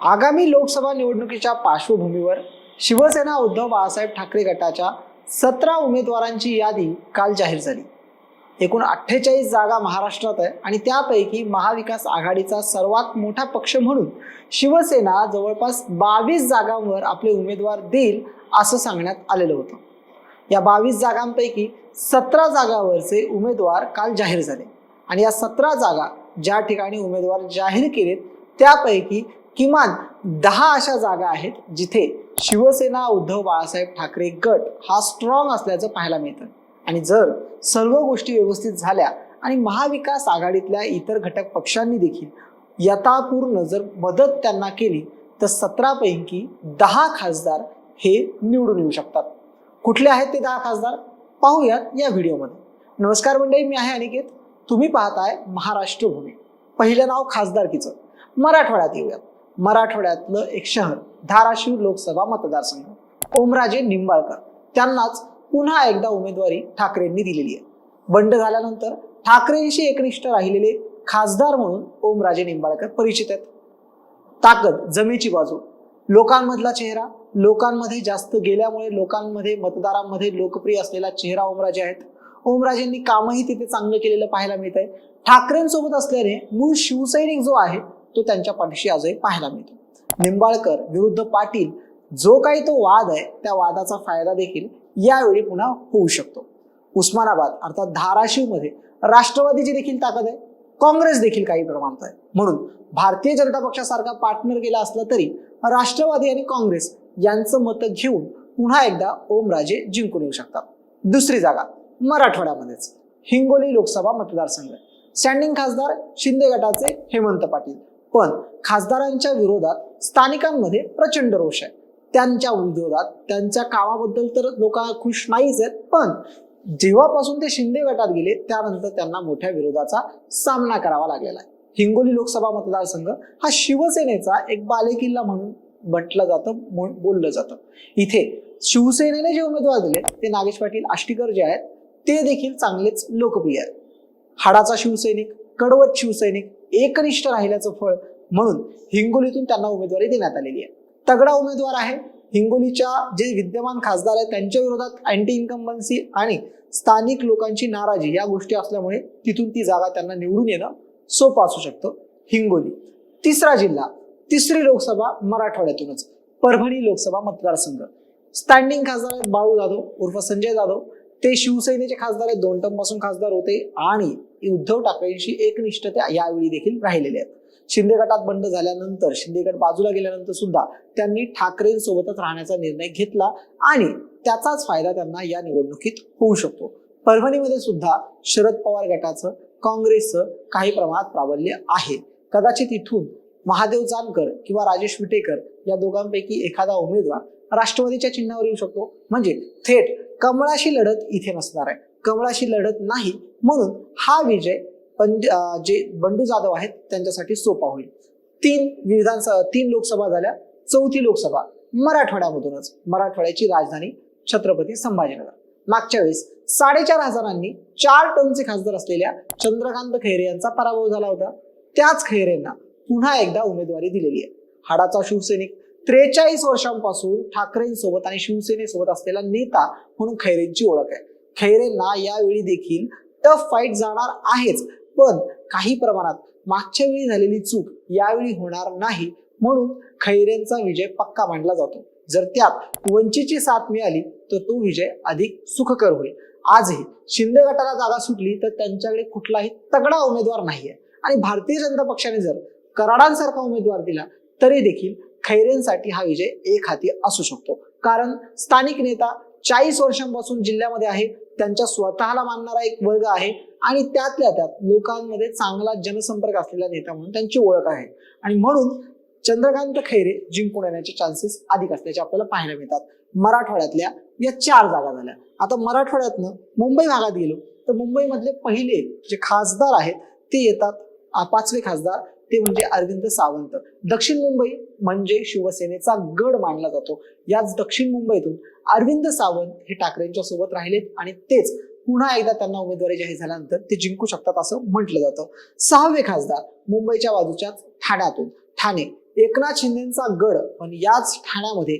आगामी लोकसभा निवडणुकीच्या पार्श्वभूमीवर शिवसेना उद्धव बाळासाहेब ठाकरे गटाच्या सतरा उमेदवारांची यादी काल जाहीर झाली. एकूण अठ्ठेचाळीस जागा महाराष्ट्रात आहे आणि त्यापैकी महाविकास आघाडीचा सर्वात मोठा पक्ष म्हणून शिवसेना जवळपास बावीस जागांवर आपले उमेदवार देईल असं सांगण्यात आलेलं होतं. या बावीस जागांपैकी सतरा जागावरचे उमेदवार काल जाहीर झाले आणि या सतरा जागा ज्या ठिकाणी उमेदवार जाहीर केलेत त्यापैकी किमान दहा अशा जागा आहेत जिथे शिवसेना उद्धव बाळासाहेब ठाकरे गट हा स्ट्रॉंग असल्याचं पाहायला मिळतं. आणि जर सर्व गोष्टी व्यवस्थित झाल्या आणि महाविकास आघाडीतल्या इतर घटक पक्षांनी देखील यथापूर्ण जर मदत त्यांना केली तर सतरापैकी दहा खासदार हे निवडून येऊ शकतात. कुठले आहेत ते दहा खासदार? पाहूयात या व्हिडिओमध्ये. नमस्कार मंडळी मी आहे अनिकेत. तुम्ही पाहताय महाराष्ट्र भूमी. पहिलं नाव खासदारकीचं. मराठवाड्यात येऊयात. मराठवाड्यातलं एक शहर धाराशिव लोकसभा मतदारसंघ. ओमराजे निंबाळकर. त्यांनाच पुन्हा एकदा उमेदवारी ठाकरेंनी दिलेली आहे. बंड झाल्यानंतर ठाकरेंशी एकनिष्ठ राहिलेले खासदार म्हणून ओमराजे निंबाळकर परिचित आहेत. ताकद जमेची बाजू. लोकांमधला चेहरा लोकांमध्ये जास्त गेल्यामुळे लोकांमध्ये मतदारांमध्ये लोकप्रिय असलेला चेहरा ओमराजे आहेत. ओमराजेंनी कामही तिथे चांगलं केलेलं पाहायला मिळत आहे ठाकरेंसोबत असल्याने मूळ शिवसैनिक जो आहे तो त्यांच्या पाठीशी आजही पाहायला मिळतो. निंबाळकर विरुद्ध पाटील जो काही तो वाद आहे त्या वादाचा फायदा देखील यावेळी पुन्हा होऊ शकतो. उस्मानाबाद अर्थात धाराशिवमध्ये राष्ट्रवादीची देखील ताकद आहे काँग्रेस देखील काही प्रमाणात आहे. म्हणून भारतीय जनता पक्षासारखा पार्टनर गेला असला तरी राष्ट्रवादी आणि काँग्रेस यांचं मत घेऊन पुन्हा एकदा ओमराजे जिंकून येऊ शकतात. दुसरी जागा मराठवाड्यामध्येच हिंगोली लोकसभा मतदारसंघ. स्टँडिंग खासदार शिंदे गटाचे हेमंत पाटील. पण खासदारांच्या विरोधात स्थानिकांमध्ये प्रचंड रोष आहे. त्यांच्या विरोधात त्यांच्या कामाबद्दल तर लोक खुश नाहीच आहेत पण जेव्हापासून ते शिंदे गटात गेले त्यानंतर त्यांना मोठ्या विरोधाचा सामना करावा लागलेला आहे. हिंगोली लोकसभा मतदारसंघ हा शिवसेनेचा एक बालेकिल्ला म्हणून म्हटलं जातं बोललं जातं. इथे शिवसेनेने जे उमेदवार दिले ते नागेश पाटील आष्टीकर जे आहेत ते देखील चांगलेच लोकप्रिय आहेत. हाडाचा शिवसैनिक कडवट शिवसैनिक एकनिष्ठ राहिल्याचं फळ म्हणून हिंगोलीतून त्यांना उमेदवारी देण्यात आलेली आहे. तगडा उमेदवार आहे. हिंगोलीच्या जे विद्यमान खासदार आहेत त्यांच्या विरोधात अँटी इन्कम्बन्सी आणि स्थानिक लोकांची नाराजी या गोष्टी असल्यामुळे तिथून ती जागा त्यांना निवडून येणं सोपं असू शकतं. हिंगोली. तिसरा जिल्हा. तिसरी लोकसभा मराठवाड्यातूनच. परभणी लोकसभा मतदारसंघ. स्टँडिंग खासदार आहेत बाळू जाधव उर्फ संजय जाधव. ते शिवसेनेचे खासदार आहेत. दोन टर्मपासून खासदार होते. आणि उद्धव ठाकरेंशी एकनिष्ठ ते यावेळी देखील राहिलेले आहेत. शिंदे गटात बंड झाल्यानंतर शिंदे गट बाजूला गेल्यानंतर सुद्धा त्यांनी ठाकरेंसोबतच राहण्याचा निर्णय घेतला आणि त्याचाच फायदा त्यांना या निवडणुकीत होऊ शकतो. परभणीमध्ये सुद्धा शरद पवार गटाचं काँग्रेसचं काही प्रमाणात प्राबल्य आहे. कदाचित इथून महादेव जानकर किंवा राजेश विटेकर या दोघांपैकी एखादा उमेदवार राष्ट्रवादीच्या चिन्हावर येऊ शकतो. म्हणजे थेट कमळाशी लढत इथे नसणार आहे. कमळाशी लढत नाही म्हणून हा विजय पंज जे बंडू जाधव आहेत त्यांच्यासाठी सोपा होईल. तीन विधानसभा तीन लोकसभा झाल्या चौथी लोकसभा मराठवाड्यामधूनच. मराठवाड्याची राजधानी छत्रपती संभाजीनगर. मागच्या वेळेस साडेचार हजारांनी चार टनचे खासदार असलेल्या चंद्रकांत खैरे यांचा पराभव झाला होता. त्याच खैरेंना पुन्हा एकदा उमेदवारी दिलेली आहे. हाडाचा शिवसैनिक त्रेचाळीस वर्षांपासून ठाकरेंसोबत आणि शिवसेनेसोबत असलेला नेता म्हणून खैरेंची ओळख आहे. खैरेंना यावेळी देखील टफ फाईट जाणार आहेच पण काही प्रमाणात मागच्या वेळी झालेली चूक यावेळी होणार नाही म्हणून खैरेंचा विजय पक्का मानला जातो. जर त्यात वंचीची साथ मिळाली तर तो विजय अधिक सुखकर होईल. आजही शिंदे गटाला जागा सुटली तर त्यांच्याकडे कुठलाही तगडा उमेदवार नाहीये. आणि भारतीय जनता पक्षाने जर कराडांसारखा उमेदवार दिला तरी देखील खैरेंसाठी हा विजय एक हाती असू शकतो. कारण स्थानिक नेता चाळीस वर्षांपासून जिल्ह्यामध्ये आहे त्यांच्या स्वतःला मानणारा एक वर्ग आहे आणि त्यातल्या त्यात लोकांमध्ये चांगला जनसंपर्क असलेला नेता म्हणून त्यांची ओळख आहे. आणि म्हणून चंद्रकांत खैरे जिंकून येण्याचे चान्सेस अधिक असल्याचे आपल्याला पाहायला मिळतात. मराठवाड्यातल्या या चार जागा झाल्या. आता मराठवाड्यातनं मुंबई भागात गेलो तर मुंबईमधले पहिले जे खासदार आहेत ते येतात पाचवे खासदार ते म्हणजे अरविंद सावंत. दक्षिण मुंबई म्हणजे शिवसेनेचा गड मानला जातो. याच दक्षिण मुंबईतून अरविंद सावंत हे ठाकरेंच्या सोबत राहिलेत आणि तेच पुन्हा एकदा त्यांना उमेदवारी जाहीर झाल्यानंतर ते जिंकू शकतात असं म्हटलं जातं. सहावे खासदार मुंबईच्या बाजूच्या ठाण्यातून. ठाणे एकनाथ शिंदेचा गड पण याच ठाण्यामध्ये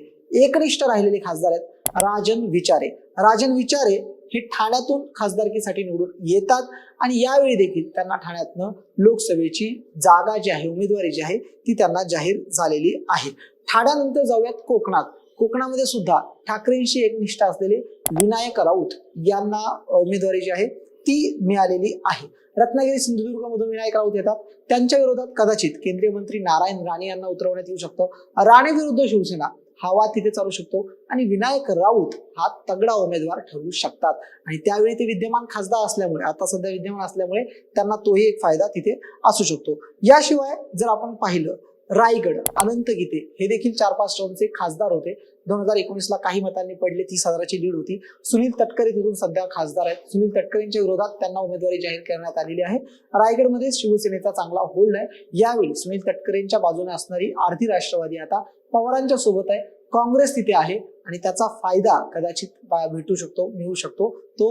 एकनिष्ठ राहिलेले खासदार आहेत राजन विचारे. राजन विचारे हे ठाण्यातून खासदारकीसाठी निवडून येतात. आणि यावेळी देखील त्यांना ठाण्यातनं लोकसभेची जागा जी आहे उमेदवारी जी आहे ती त्यांना जाहीर झालेली आहे. ठाण्यानंतर जाऊयात कोकणात. कोकणामध्ये सुद्धा ठाकरेंशी एकनिष्ठ असलेले विनायक राऊत यांना उमेदवारी जी आहे ती मिळालेली आहे. रत्नागिरी सिंधुदुर्गमधून विनायक राऊत येतात. त्यांच्या विरोधात कदाचित केंद्रीय मंत्री नारायण राणे यांना उतरवण्यात येऊ शकतं. राणे विरुद्ध शिवसेना हा तिथे चालू शकतो आणि विनायक राऊत हा तगडा उमेदवार ठरू शकतात. आणि त्यावेळी ते विद्यमान खासदार असल्यामुळे आता सध्या विद्यमान असल्यामुळे त्यांना तोही एक फायदा तिथे असू शकतो. याशिवाय जर आपण पाहिलं रायगड अनंत गीते हे देखील चार पाच टर्मचे खासदार होते. दोन हजार एकोणीसला काही मतांनी पडले तीस हजाराची लीड होती. सुनील तटकरे तिथून सध्या खासदार आहेत. सुनील तटकरेंच्या विरोधात त्यांना उमेदवारी जाहीर करण्यात आलेली आहे. रायगडमध्ये शिवसेनेचा चांगला होल्ड आहे. यावेळी सुनील तटकरेंच्या बाजूने असणारी आरती राष्ट्रवादी आता पवारांच्या सोबत आहे. काँग्रेस तिथे आहे आणि त्याचा फायदा कदाचित भेटू शकतो मिळू शकतो. तो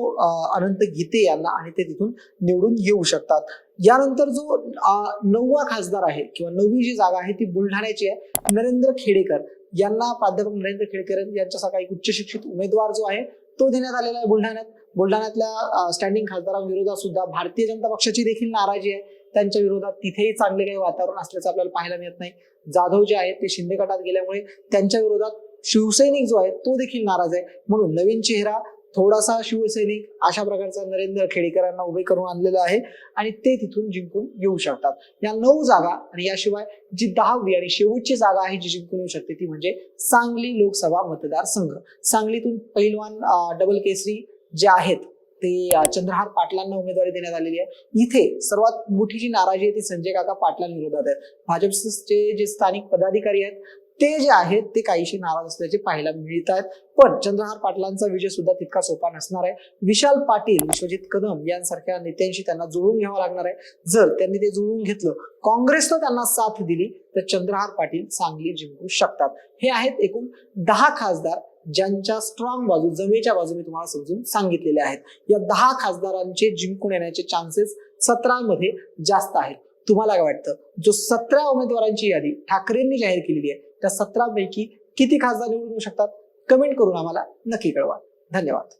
अनंत गीते यांना आणि ते तिथून निवडून येऊ शकतात. यानंतर जो नववा खासदार आहे किंवा नववी जी जागा आहे ती बुलढाण्याची आहे. नरेंद्र खेडेकर. यांना प्राध्यापक नरेंद्र खेळकर यांच्यासारखा एक उच्च शिक्षित उमेदवार जो आहे तो देण्यात आलेला आहे बुलढाण्यात. बुलढाण्यातल्या स्टँडिंग खासदारांविरोधात सुद्धा भारतीय जनता पक्षाची देखील नाराजी आहे. त्यांच्या विरोधात तिथेही चांगले काही वातावरण असल्याचं आपल्याला पाहायला मिळत नाही. जाधव जे आहेत ते शिंदे गटात गेल्यामुळे त्यांच्या विरोधात शिवसैनिक जो आहे तो देखील नाराज आहे. म्हणून नवीन चेहरा थोडासा शिवसैनिक अशा प्रकारचा नरेंद्र खेडेकरांना उभे करून आणलेला आहे आणि ते तिथून जिंकून येऊ शकतात. या नऊ जागा आणि याशिवाय जी दहावी आणि शेवटची जागा आहे जी जिंकून येऊ शकते ती म्हणजे सांगली लोकसभा मतदारसंघ. सांगलीतून पहिलवान डबल केसरी जे आहेत ते चंद्रहार पाटलांना उमेदवारी देण्यात आलेली आहे. इथे सर्वात मोठी जी नाराजी आहे ती संजय काका पाटलांविरोधात आहे. भाजपचे जे स्थानिक पदाधिकारी आहेत ते जे आहेत ते काहीशी नाराज असल्याचे पाहायला मिळत आहेत पण चंद्रहार पाटलांचा विजय सुद्धा तितका सोपा नसणार आहे. विशाल पाटील विश्वजित कदम यांसारख्या नेत्यांशी त्यांना जुळून घ्यावं लागणार आहे. जर त्यांनी ते जुळून घेतलं काँग्रेसनं त्यांना साथ दिली तर चंद्रहार पाटील सांगली जिंकू शकतात. हे आहेत एकूण दहा खासदार ज्यांच्या स्ट्रॉंग बाजू जमेच्या बाजू मी तुम्हाला समजून सांगितलेले आहेत. या दहा खासदारांचे जिंकून येण्याचे चान्सेस सतरामध्ये जास्त आहेत. तुम्हाला काय वाटतं? जो सतरा उमेदवारांची यादी ठाकरेंनी जाहीर केलेली आहे त्या सतरापैकी किती खासदार निवडून येऊ शकतात? कमेंट करून आम्हाला नक्की कळवा. धन्यवाद.